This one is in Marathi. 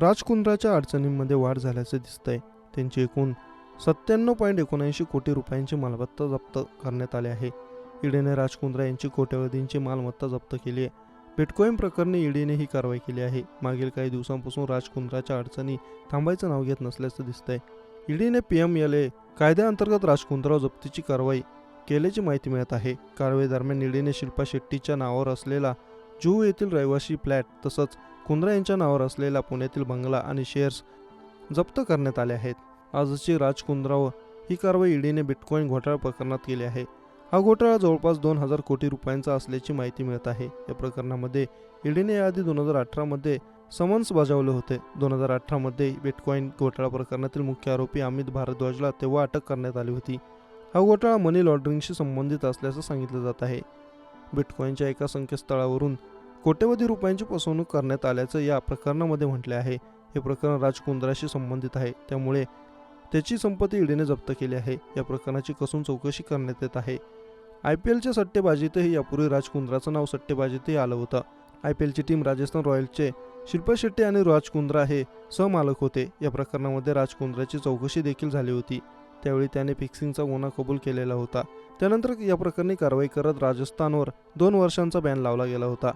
राजकुंद्राच्या अडचणींमध्ये वाढ झाल्याचे दिसतंय. त्यांची एकूण सत्त्याण्णव पॉईंट एकोणऐंशी कोटी रुपयांची मालमत्ता जप्त करण्यात आली आहे. ईडीने राजकुंद्रा यांची कोट्यवधींची मालमत्ता जप्त केली आहे. बिटकॉईन प्रकरणी ईडीने ही कारवाई केली आहे. मागील काही दिवसांपासून राजकुंद्राच्या अडचणी थांबायचं नाव घेत नसल्याचं दिसतंय. ईडीने पी एम एल ए कायद्याअंतर्गत राजकुंद्रा जप्तीची कारवाई केल्याची माहिती मिळत आहे. कारवाई दरम्यान ईडीने शिल्पा शेट्टीच्या नावावर असलेला जुहू येथील रहिवासी फ्लॅट तसंच कुंद्रा यांच्या नावावर असलेला पुण्यातील बंगला आणि शेअर्स जप्त करण्यात आले आहेत. आजची राजकुंद्रावर ही कारवाई ईडीने बिटकॉईन घोटाळा प्रकरणात केली आहे. हा घोटाळा जवळपास दोन हजार कोटी रुपयांचा असल्याची माहिती मिळत आहे. या प्रकरणामध्ये ईडीने याआधी दोन हजार अठरामध्ये समन्स बजावले होते. दोन हजार अठरामध्ये बिटकॉईन घोटाळा प्रकरणातील मुख्य आरोपी अमित भारद्वाजला तेव्हा अटक करण्यात आली होती. हा घोटाळा मनी लॉन्ड्रिंगशी संबंधित असल्याचं सांगितलं जात आहे. बिटकॉईनच्या एका संकेतस्थळावरून कोट्यवधी रुपयांची फसवणूक करण्यात आल्याचं या प्रकरणामध्ये म्हटले आहे. हे प्रकरण राजकुंद्राशी संबंधित आहे. त्यामुळे त्याची संपत्ती ईडीने जप्त केली आहे. या प्रकरणाची कसून चौकशी करण्यात येत आहे. आय पी एलच्या सट्टेबाजीतही यापूर्वी राजकुंद्राचं नाव सट्टेबाजीतही आलं होतं. आय पी एलची टीम राजस्थान रॉयल्सचे शिल्पा शेट्टी आणि राजकुंद्रा हे सहमालक होते. या प्रकरणामध्ये राजकुंद्राची चौकशी देखील झाली होती. त्यावेळी त्याने फिक्सिंगचा गुन्हा कबूल केलेला होता. त्यानंतर या प्रकरणी कारवाई करत राजस्थानवर दोन वर्षांचा बॅन लावला गेला होता.